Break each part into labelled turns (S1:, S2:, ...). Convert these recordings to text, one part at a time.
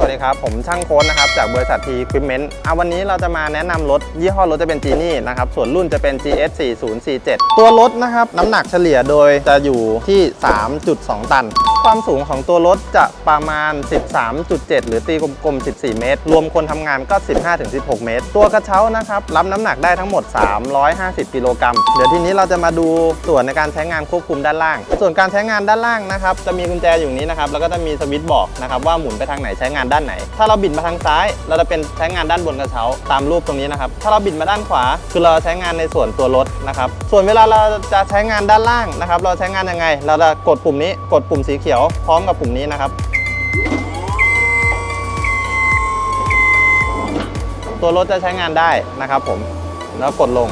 S1: วัสดีครับ ผมช่างโค้ดนะครับ จากบริษัททีควิปเมนต์อะวันนี้เราจะมาแนะนำรถ ยี่ห้อรถจะเป็นจีนี่นะครับ ส่วนรุ่นจะเป็น GS 4047ตัวรถนะครับ น้ำหนักเฉลี่ยโดยจะอยู่ที่ 3.2 ตัน ความสูงของตัวรถจะประมาณ 13.7 หรือตีกลมๆ 14 เมตร รวมคนทำงานก็ 15-16 เมตร ตัวกระเช้านะครับ รับน้ำหนักได้ทั้งหมด 350 กิโลกรัมเดี๋ยวทีนี้เราจะมาดูส่วนในการใช้งานควบคุมด้านล่าง ส่วนการใช้งานด้านล่างนะครับจะมีกุญแจอยู่นี้นะครับแล้วก็จะมีสวิตช์บอกนะครับว่าหมุนไปทางไหนใช้งานด้านไหน ถ้าเราบิดมาทางซ้าย เราจะเป็นใช้งานด้านบนกระเช้าตามรูปตรงนี้นะครับ ถ้าเราบิดมาด้านขวา คือเราใช้งานในส่วนตัวรถนะครับ ส่วนเวลาเราจะใช้งานด้านล่างนะครับ เราใช้งานยังไง เราจะกดปุ่มนี้ กดปุ่มสีเขียว พร้อมกับปุ่มนี้นะครับตัวรถจะใช้งานได้นะครับผม แล้วกดลง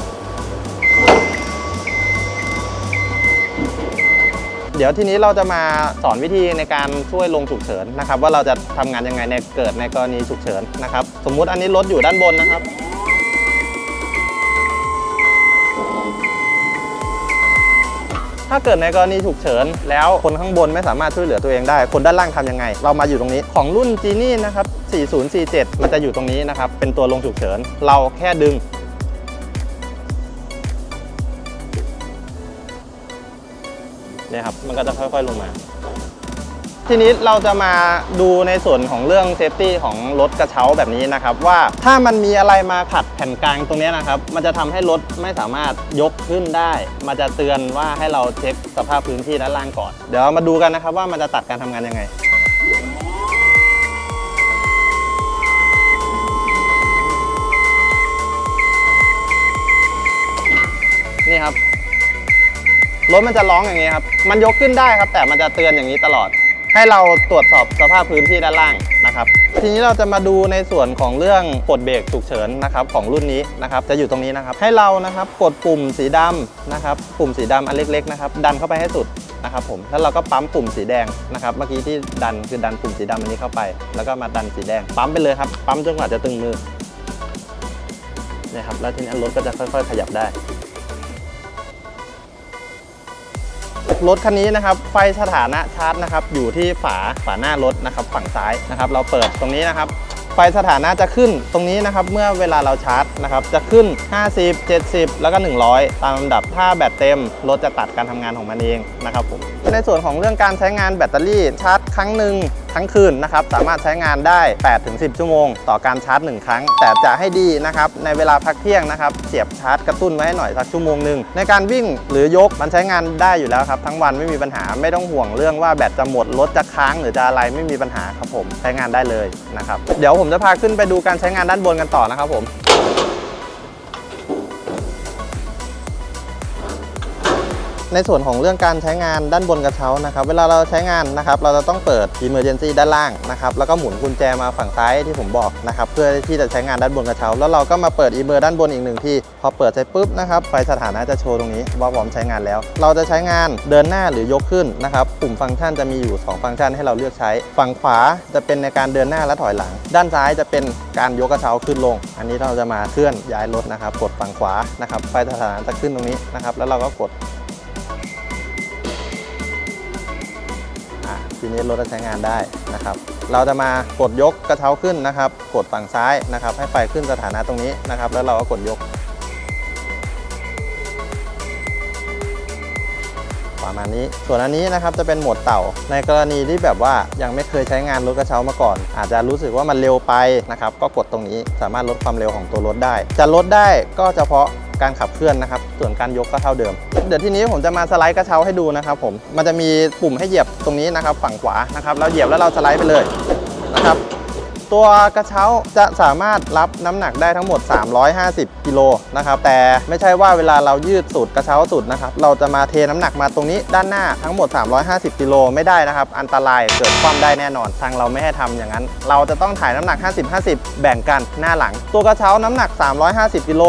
S1: เดี๋ยวทีนี้เราจะมาสอนวิธีในการช่วยลงฉุกเฉินนะครับว่าเราจะทำงานยังไงในเกิดในกรณีฉุกเฉินนะครับสมมุติอันนี้รถอยู่ด้านบนนะครับถ้าเกิดในกรณีฉุกเฉิน แล้วคนข้างบนไม่สามารถช่วยเหลือตัวเองได้ คนด้านล่างทำยังไง เรามาอยู่ตรงนี้ของรุ่นจีนี่นะครับ 4047 มันจะอยู่ตรงนี้นะครับ เป็นตัวลงฉุกเฉิน เราแค่ดึง เนี่ยครับมันก็จะค่อยๆลงมา ทีนี้เราจะมาดูในส่วนของเรื่องเซฟตี้ของรถกระเช้าแบบนี้นะครับ ว่าถ้ามันมีอะไรมาขัดแผ่นกลางตรงนี้นะครับ มันจะทำให้รถไม่สามารถยกขึ้นได้ มันจะเตือนว่าให้เราเช็คสภาพพื้นที่ด้านล่างก่อน เดี๋ยวมาดูกันนะครับว่ามันจะตัดการทำงานยังไงนี่ครับ รถมันจะร้องอย่างนี้ครับ มันยกขึ้นได้ครับ แต่มันจะเตือนอย่างนี้ตลอด ให้เราตรวจสอบสภาพพื้นที่ด้านล่างนะครับ ทีนี้เราจะมาดูในส่วนของเรื่องกดเบรกฉุกเฉินนะครับของรุ่นนี้นะครับ จะอยู่ตรงนี้นะครับ ให้เรานะครับกดปุ่มสีดำนะครับ ปุ่มสีดำอันเล็กๆนะครับ ดันเข้าไปให้สุดนะครับผม แล้วเราก็ปั๊มปุ่มสีแดงนะครับ เมื่อกี้ที่ดันคือดันปุ่มสีดำอันนี้เข้าไป แล้วก็มาดันสีแดง ปั๊มไปเลยครับ ปั๊มจนกว่าจะตึงมือนี่ยครับ แล้วทีนี้รถก็จะค่อย ๆ ขยับได้ รถคันนี้นะครับไฟสถานะชาร์จนะครับอยู่ที่ฝาฝาหน้ารถนะครับฝั่งซ้ายนะครับเราเปิดตรงนี้นะครับไฟสถานะจะขึ้นตรงนี้นะครับเมื่อเวลาเราชาร์จนะครับจะขึ้น 50 70 แล้วก็ 100 ตามลำดับถ้าแบตเต็มรถจะตัดการทำงานของมันเองนะครับผมในส่วนของเรื่องการใช้งานแบตเตอรี่ชาร์จ ครั้งหนึ่งทั้งคืนนะครับสามารถใช้งานได้ 8-10 ชั่วโมง ต่อการชาร์จ 1 ครั้ง แต่จะให้ดีนะครับในเวลาพักเที่ยงนะครับเสียบชาร์จกระตุ้นไว้ให้หน่อยสักชั่วโมงหนึ่งในการวิ่งหรือยกมันใช้งานได้อยู่แล้วครับทั้งวันไม่มีปัญหาไม่ต้องห่วงเรื่องว่าแบตจะหมดรถจะค้างหรือจะอะไรไม่มีปัญหาครับผมใช้งานได้เลยนะครับเดี๋ยวผมจะพาขึ้นไปดูการใช้งานด้านบนกันต่อนะครับผม ในส่วนของเรื่องการใช้งานด้านบนกระเช้านะครับ เวลาเราใช้งานนะครับเราจะต้องเปิด Emergency ด้านล่างนะครับแล้วก็หมุนกุญแจมาฝั่งซ้ายที่ผมบอกนะครับเพื่อที่จะใช้งานด้านบนกระเช้า แล้วเราก็มาเปิด Emer ด้านบนอีกหนึ่งที่พอเปิดใช้ปุ๊บนะครับไฟสถานะจะโชว์ตรงนี้ว่าพร้อมใช้งานแล้ว เราจะใช้งานเดินหน้าหรือยกขึ้นนะครับปุ่มฟังก์ชันจะมีอยู่ 2 ฟังก์ชันให้เราเลือกใช้ ฝั่งขวาจะเป็นในการเดินหน้าและถอยหลัง ด้านซ้ายจะเป็นการยกกระเช้าขึ้นลง อันนี้เราจะมาเคลื่อนย้ายรถนะครับกดฝั่งขวานะครับไฟสถานะจะขึ้นตรงนี้นะครับแล้วเราก็กด ทีนี้รถจะใช้งานได้นะครับ เราจะมากดยกกระเช้าขึ้นนะครับ กดฝั่งซ้ายนะครับ ให้ไฟขึ้นสถานะตรงนี้นะครับ แล้วเราก็กดยก ประมาณนี้ ส่วนอันนี้นะครับจะเป็นโหมดเต่า ในกรณีที่แบบว่ายังไม่เคยใช้งานรถกระเช้ามาก่อน อาจจะรู้สึกว่ามันเร็วไปนะครับ ก็กดตรงนี้สามารถลดความเร็วของตัวรถได้ จะลดได้ก็เฉพาะ การขับเคลื่อนนะครับ ส่วนการยกก็เท่าเดิม เดี๋ยวทีนี้ผมจะมาสไลด์กระเช้าให้ดูนะครับผม มันจะมีปุ่มให้เหยียบตรงนี้นะครับ ฝั่งขวานะครับ เราเหยียบแล้วเราสไลด์ไปเลยนะครับ ตัวกระเช้าจะสามารถรับน้ำหนักได้ทั้งหมด 350 กิโลนะครับ แต่ไม่ใช่ว่าเวลาเรายืดสุดกระเช้าสุดนะครับ เราจะมาเทน้ำหนักมาตรงนี้ด้านหน้าทั้งหมด 350 กิโลไม่ได้นะครับ อันตรายเกิดความได้แน่นอน ทางเราไม่ให้ทำอย่างนั้น เราจะต้องถ่ายน้ำหนัก 50-50 แบ่งกันหน้าหลัง ตัวกระเช้าน้ำหนัก 350 กิโล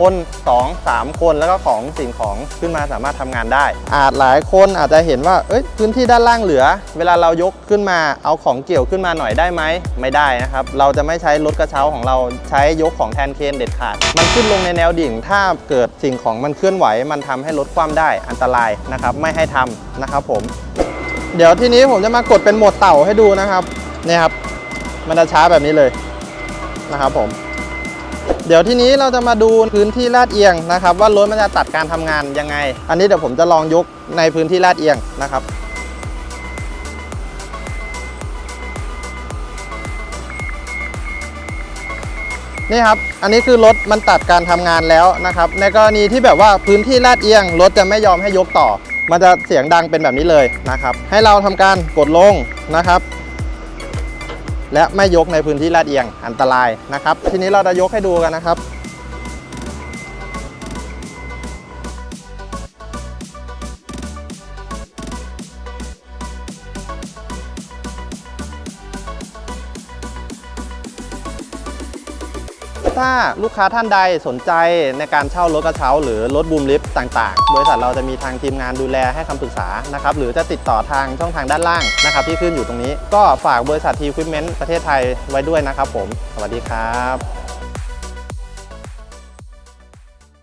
S1: คน2 3 คนแล้วก็ของสิ่งของขึ้นมาสามารถทำงานได้ อาจหลายคนอาจจะเห็นว่าเอ้ยพื้นที่ด้านล่างเหลือ เวลาเรายกขึ้นมาเอาของเกี่ยวขึ้นมาหน่อยได้ไหมไม่ได้นะครับ เราจะไม่ใช้รถกระเช้าของเราใช้ยกของแทนเคนเด็ดขาด มันขึ้นลงในแนวดิ่ง ถ้าเกิดสิ่งของมันเคลื่อนไหว มันทำให้ลดความได้อันตรายนะครับไม่ให้ทำนะครับผม เดี๋ยวทีนี้ผมจะมากดเป็นโหมดเต่าให้ดูนะครับเนี่ยครับมันจะช้าแบบนี้เลยนะครับผม เดี๋ยวทีนี้เราจะมาดูพื้นที่ลาดเอียงนะครับ ว่ารถมันจะตัดการทำงานยังไง อันนี้เดี๋ยวผมจะลองยกในพื้นที่ลาดเอียงนะครับนี่ครับ อันนี้คือรถมันตัดการทำงานแล้วนะครับ ในกรณีที่แบบว่าพื้นที่ลาดเอียงรถจะไม่ยอมให้ยกต่อ มันจะเสียงดังเป็นแบบนี้เลยนะครับ ให้เราทำการกดลงนะครับ และไม่ยกในพื้นที่ลาดเอียงอันตรายนะครับ ทีนี้เราจะยกให้ดูกันนะครับ ถ้าลูกค้าท่านใดสนใจในการเช่ารถกระเช้า หรือรถบูมลิฟต์ต่างๆ บริษัทเราจะมีทางทีมงานดูแลให้คำปรึกษานะครับหรือจะติดต่อทางช่องทางด้านล่างนะครับที่ขึ้นอยู่ตรงนี้ ก็ฝากบริษัททีควิปเมนต์ประเทศไทยไว้ด้วยนะครับผม สวัสดีครับ